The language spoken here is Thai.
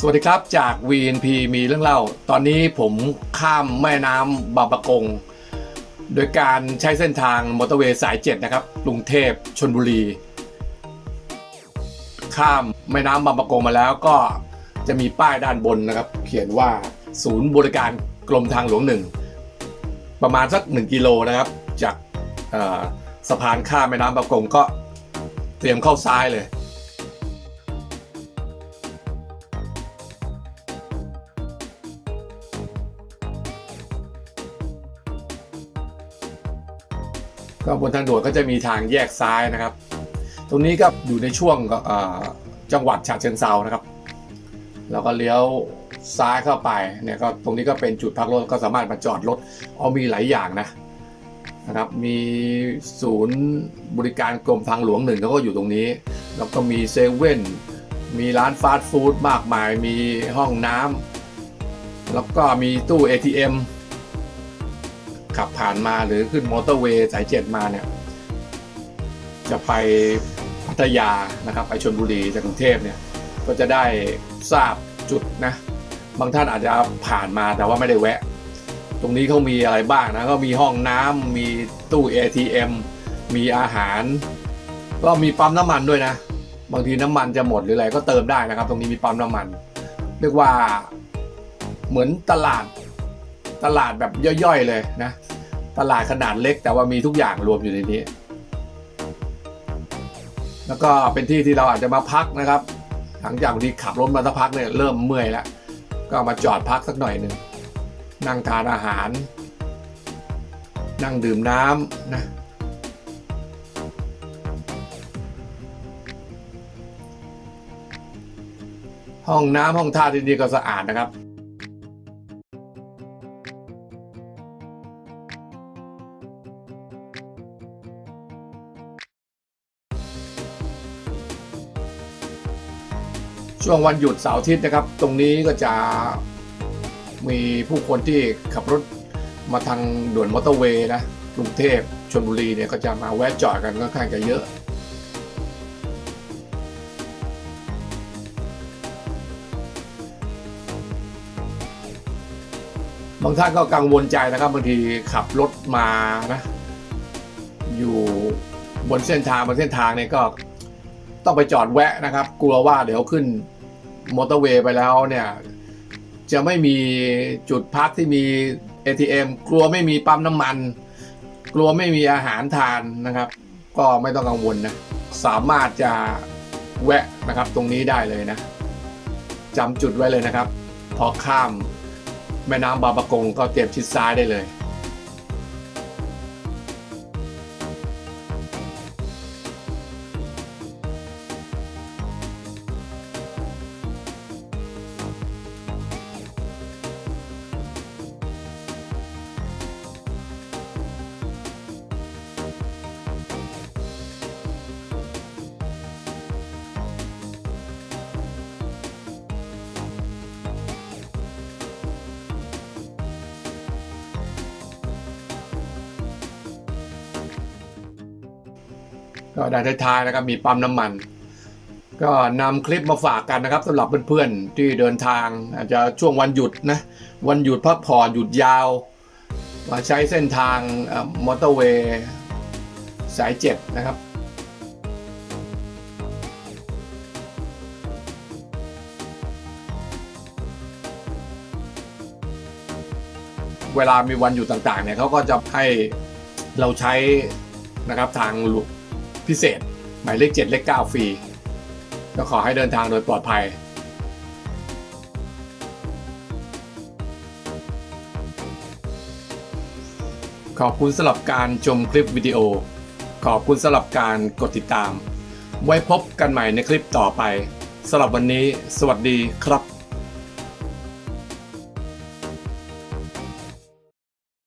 สวัสดีครับจาก VNP มีเรื่องเล่า ตอนนี้ผมข้ามแม่น้ำบางปะกง โดยการใช้เส้นทางมอเตอร์เวย์สาย 7 นะครับกรุงเทพชนบุรี ข้ามแม่น้ำบางปะกงมาแล้วก็จะมีป้ายด้านบนนะครับ เขียนว่าศูนย์บริการกรมทางหลวงหนึ่ง ประมาณสัก 1 กิโลนะครับ จากสะพานข้ามแม่น้ำบางปะกงก็เตรียมเข้าซ้ายเลย ก็บนทางด่วนก็จะมีทางแยกซ้ายนะครับ ตรงนี้ก็อยู่ในช่วงจังหวัดฉะเชิงเซานะครับแล้วก็เลี้ยวซ้ายเข้าไปเนี่ยก็ตรงนี้ก็เป็นจุดพักรถก็สามารถมาจอดรถเอามีหลายอย่างนะนะครับมีศูนย์บริการกรมทางหลวงหนึ่งเขาก็อยู่ตรงนี้ แล้วก็มีเซเว่นมีร้านฟาสต์ฟู้ดมากมายมีห้องน้ำแล้วก็มีตู้ ATM ขับผ่านมาหรือขึ้นมอเตอร์เวย์สายเจ็ดมาเนี่ยจะไปพัทยานะครับไปชนบุรีจากกรุงเทพเนี่ยก็จะได้ทราบจุดนะบางท่านอาจจะผ่านมาแต่ว่าไม่ได้แวะ ตรงนี้เขามีอะไรบ้างนะก็มีห้องน้ำมีตู้ ATM มีอาหาร ก็มีปั๊มน้ำมันด้วยนะ บางทีน้ำมันจะหมดหรืออะไรก็เติมได้นะครับ ตรงนี้มีปั๊มน้ำมัน เรียกว่าเหมือนตลาด ตลาดแบบย่อยๆเลยนะ ตลาดขนาดเล็กแต่ว่ามีทุกอย่างรวมอยู่ในนี้ แล้วก็เป็นที่ที่เราอาจจะมาพักนะครับ หลังจากที่ขับรถมาสักพักเนี่ยเริ่มเมื่อยแล้ว ก็มาจอดพักสักหน่อยหนึ่งนั่งทานอาหาร นั่งดื่มน้ำนะห้องน้ำห้องท่าที่นี่ก็สะอาดนะครับ ช่วงวันหยุดเสาร์อาทิตย์นะครับ ตรงนี้ก็จะมีผู้คนที่ขับรถมาทางด่วนมอเตอร์เวย์นะกรุงเทพชลบุรีเนี่ยก็จะมาแวะจอดกันค่อนข้างจะเยอะบางท่านก็กังวลใจนะครับบางทีขับรถมานะอยู่บนเส้นทางบนเส้นทางเนี่ยก็ต้องไปจอดแวะนะครับ กลัวว่าเดี๋ยวขึ้น มอเตอร์เวย์ไปแล้วเนี่ย จะไม่มีจุดพักที่มี ATM กลัวไม่มีปั๊มน้ำมัน กลัวไม่มีอาหารทานนะครับ ก็ไม่ต้องกังวลนะ สามารถจะแวะนะครับตรงนี้ได้เลยนะจำจุดไว้เลยนะครับ พอข้ามแม่น้ำบาปะกงก็เตรียมชิดซ้ายได้เลย ก็ด้านท้ายๆนะครับมีปั๊มน้ำมัน ก็นำคลิปมาฝากกันนะครับสำหรับเพื่อนๆที่เดินทาง อาจจะช่วงวันหยุดนะวันหยุดพักผ่อนหยุดยาว มาใช้เส้นทางมอเตอร์เวย์สายเจ็ดนะครับเวลามีวันหยุดต่างๆเนี่ยเขาก็จะให้เราใช้นะครับทางหลวง พิเศษ หมายเลข 7 เลข 9 ฟรี ก็ขอให้เดินทางโดยปลอดภัยขอบคุณสำหรับการชมคลิปวิดีโอ ขอบคุณสำหรับการกดติดตาม ไว้พบกันใหม่ในคลิปต่อไปสำหรับวันนี้ สวัสดีครับ